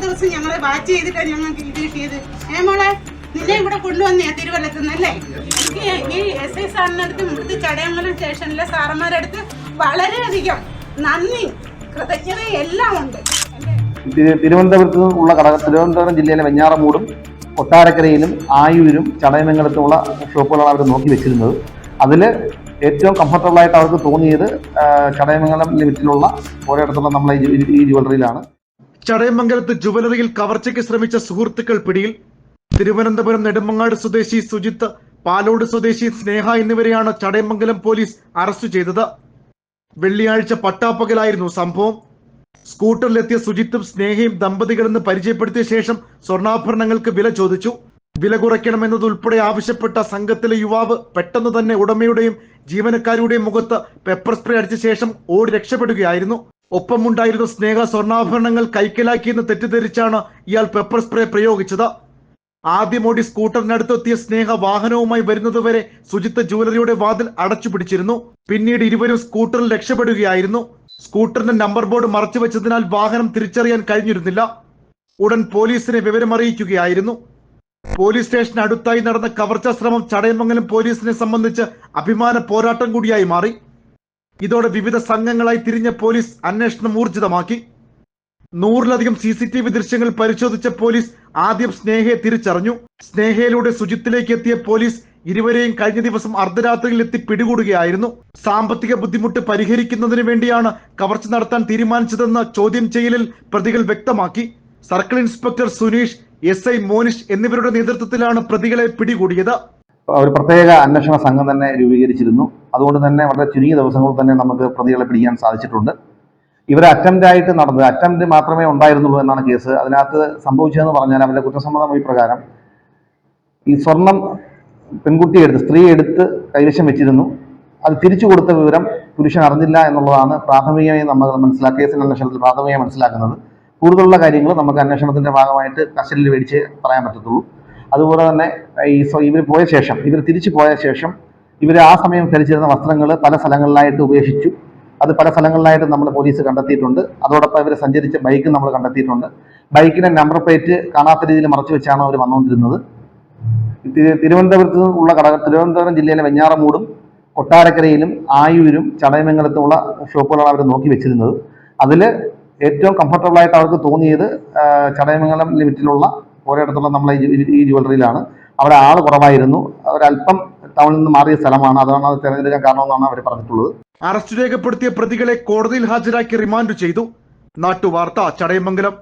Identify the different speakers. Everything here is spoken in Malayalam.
Speaker 1: വാച്ച് ചെയ്തിട്ടാണ് ഞങ്ങൾക്ക് ഇത് കിട്ടിയത്. ഏ മോളെ നിന്നെ ഇവിടെ കൊണ്ടുവന്നേ തിരുവല്ലത്ത് നിന്നല്ലേ എനിക്ക് ഈ എസ് ഐ സാറിന്റെ അടുത്ത് ഇവിടുത്തെ ചടയമ്പലം സ്റ്റേഷനിലെ സാറന്മാരുടെ അടുത്ത് വളരെയധികം നന്ദി കൃതജ്ഞത എല്ലാം ഉണ്ട്.
Speaker 2: തിരുവനന്തപുരത്ത് നിന്നുള്ള ഘടക തിരുവനന്തപുരം ജില്ലയിലെ വെഞ്ഞാറമൂടും കൊട്ടാരക്കരയിലും ആയൂരും ചടയമംഗലത്തുമുള്ള ഷോപ്പുകളാണ് അവർ നോക്കി വെച്ചിരുന്നത്. അതിൽ ഏറ്റവും കംഫർട്ടബിളായിട്ട് അവർക്ക് തോന്നിയത് ചടയമംഗലം ലിമിറ്റിലുള്ള ഒരിടത്തുള്ള നമ്മളെ ഈ ജു- ഈ ജുവലറിയിലാണ്
Speaker 3: ചടയമംഗലത്ത് ജുവലറിയിൽ കവർച്ചയ്ക്ക് ശ്രമിച്ച സുഹൃത്തുക്കൾ പിടിയിൽ തിരുവനന്തപുരം നെടുമങ്ങാട് സ്വദേശി സുജിത്ത് പാലോട് സ്വദേശി സ്നേഹ എന്നിവരെയാണ് ചടയമംഗലം പോലീസ് അറസ്റ്റ് ചെയ്തത്. വെള്ളിയാഴ്ച പട്ടാപ്പകലായിരുന്നു സംഭവം. സ്കൂട്ടറിലെത്തിയ സുജിത്തും സ്നേഹയും ദമ്പതികളെന്ന് പരിചയപ്പെടുത്തിയ ശേഷം സ്വർണാഭരണങ്ങൾക്ക് വില ചോദിച്ചു. വില കുറയ്ക്കണമെന്നതുൾപ്പെടെ ആവശ്യപ്പെട്ട സംഘത്തിലെ യുവാവ് പെട്ടെന്ന് തന്നെ ഉടമയുടെയും ജീവനക്കാരുടെയും മുഖത്ത് പെപ്പർ സ്പ്രേ അടിച്ച ശേഷം ഓടി രക്ഷപ്പെടുകയായിരുന്നു. ഒപ്പമുണ്ടായിരുന്ന സ്നേഹ സ്വർണാഭരണങ്ങൾ കൈക്കലാക്കിയെന്ന് തെറ്റിദ്ധരിച്ചാണ് ഇയാൾ പെപ്പർ സ്പ്രേ പ്രയോഗിച്ചത്. ആദ്യം ഓടി സ്കൂട്ടറിനടുത്തെത്തിയ സ്നേഹ വാഹനവുമായി വരുന്നതുവരെ സുജിത്ത് ജുവലറിയുടെ വാതിൽ അടച്ചു പിടിച്ചിരുന്നു. പിന്നീട് ഇരുവരും സ്കൂട്ടറിൽ രക്ഷപ്പെടുകയായിരുന്നു. സ്കൂട്ടറിന്റെ നമ്പർ ബോർഡ് മറച്ചു വെച്ചതിനാൽ വാഹനം തിരിച്ചറിയാൻ കഴിഞ്ഞിരുന്നില്ല. ഉടൻ പോലീസിനെ വിവരമറിയിക്കുകയായിരുന്നു പോലീസ് സ്റ്റേഷന് അടുത്തായി നടന്ന കവർച്ചാ ശ്രമം ചടയമംഗലം പോലീസിനെ സംബന്ധിച്ച് അഭിമാന പോരാട്ടം കൂടിയായി മാറി. ഇതോടെ വിവിധ സംഘങ്ങളായി തിരിഞ്ഞ പോലീസ് അന്വേഷണം ഊർജിതമാക്കി. നൂറിലധികം സി സി ടി വി ദൃശ്യങ്ങൾ പരിശോധിച്ച പോലീസ് ആദ്യം സ്നേഹയെ തിരിച്ചറിഞ്ഞു. സ്നേഹയിലൂടെ സുജിത്തിലേക്ക് എത്തിയ പോലീസ് ഇരുവരെയും കഴിഞ്ഞ ദിവസം അർദ്ധരാത്രിയിൽ എത്തി പിടികൂടുകയായിരുന്നു. സാമ്പത്തിക ബുദ്ധിമുട്ട് പരിഹരിക്കുന്നതിന് വേണ്ടിയാണ് കവർച്ച നടത്താൻ തീരുമാനിച്ചതെന്ന് ചോദ്യം ചെയ്യലിൽ പ്രതികൾ വ്യക്തമാക്കി. Circle inspector Suneesh S I Monish എന്നിവരുടെ നേതൃത്വത്തിലാണ് പ്രതികളെ പിടികൂടിയത്.
Speaker 2: ഒരു പ്രത്യേക അന്വേഷണ സംഘം തന്നെ രൂപീകരിച്ചിരുന്നു. അതുകൊണ്ട് തന്നെ വളരെ ചുരുങ്ങിയ ദിവസങ്ങളിൽ തന്നെ നമുക്ക് പ്രതികളെ പിടിക്കാൻ സാധിച്ചിട്ടുണ്ട്. ഇവർ അറ്റംപ്റ്റായിട്ട് നടന്നത് അറ്റംപ്റ്റ് മാത്രമേ ഉണ്ടായിരുന്നുള്ളൂ എന്നാണ് കേസ്. അതിനകത്ത് സംഭവിച്ചതെന്ന് പറഞ്ഞാൽ അവരുടെ കുറ്റസമ്മതം പ്രകാരം ഈ സ്വർണം പെൺകുട്ടി എടുത്ത് സ്ത്രീ എടുത്ത് കൈവശം വെച്ചിരുന്നു. അത് തിരിച്ചു കൊടുത്ത വിവരം പുരുഷൻ അറിഞ്ഞില്ല എന്നുള്ളതാണ് പ്രാഥമികമായി നമ്മൾ മനസ്സിലാക്കിയ കേസിന്റെ അന്വേഷണത്തിൽ പ്രാഥമികമായി മനസ്സിലാക്കുന്നത്. കൂടുതലുള്ള കാര്യങ്ങൾ നമുക്ക് അന്വേഷണത്തിന്റെ ഭാഗമായിട്ട് കസ്റ്റഡിയിൽ മേടിച്ച് പറയാൻ പറ്റത്തുള്ളൂ. അതുപോലെ തന്നെ ഈ ഇവർ പോയ ശേഷം ഇവർ തിരിച്ചു പോയ ശേഷം ഇവർ ആ സമയം ധരിച്ചിരുന്ന വസ്ത്രങ്ങൾ പല സ്ഥലങ്ങളിലായിട്ട് ഉപേക്ഷിച്ചു. അത് പല സ്ഥലങ്ങളിലായിട്ട് നമ്മൾ പോലീസ് കണ്ടെത്തിയിട്ടുണ്ട്. അതോടൊപ്പം ഇവർ സഞ്ചരിച്ച ബൈക്ക് നമ്മൾ കണ്ടെത്തിയിട്ടുണ്ട്. ബൈക്കിന്റെ നമ്പർ പ്ലേറ്റ് കാണാത്ത രീതിയിൽ മറച്ചു വെച്ചാണ് അവർ വന്നുകൊണ്ടിരുന്നത് തിരുവനന്തപുരത്ത് ഉള്ള കട തിരുവനന്തപുരം ജില്ലയിലെ വെഞ്ഞാറമൂടും കൊട്ടാരക്കരയിലും ആയൂരും ചടയമംഗലത്തുമുള്ള ഷോപ്പുകളാണ് അവർ നോക്കി വെച്ചിരുന്നത്. അതിൽ ഏറ്റവും കംഫർട്ടബിൾ ആയിട്ട് അവർക്ക് തോന്നിയത് ചടയമംഗലം ലിമിറ്റിലുള്ള ഓരോയിടത്തുള്ള നമ്മളെ ഈ ജ്വല്ലറിയിലാണ് അവിടെ ആൾ കുറവായിരുന്നു. അവരല്പം ടൗണിൽ നിന്ന് മാറിയ സ്ഥലമാണ്. അതാണ് അത് തിരഞ്ഞെടുക്കാൻ കാരണമെന്നാണ് അവർ പറഞ്ഞിട്ടുള്ളത്.
Speaker 3: അറസ്റ്റ് രേഖപ്പെടുത്തിയ പ്രതികളെ കോടതിയിൽ ഹാജരാക്കി റിമാൻഡ് ചെയ്തു. നാട്ടുവാർത്ത ചടയമംഗലം.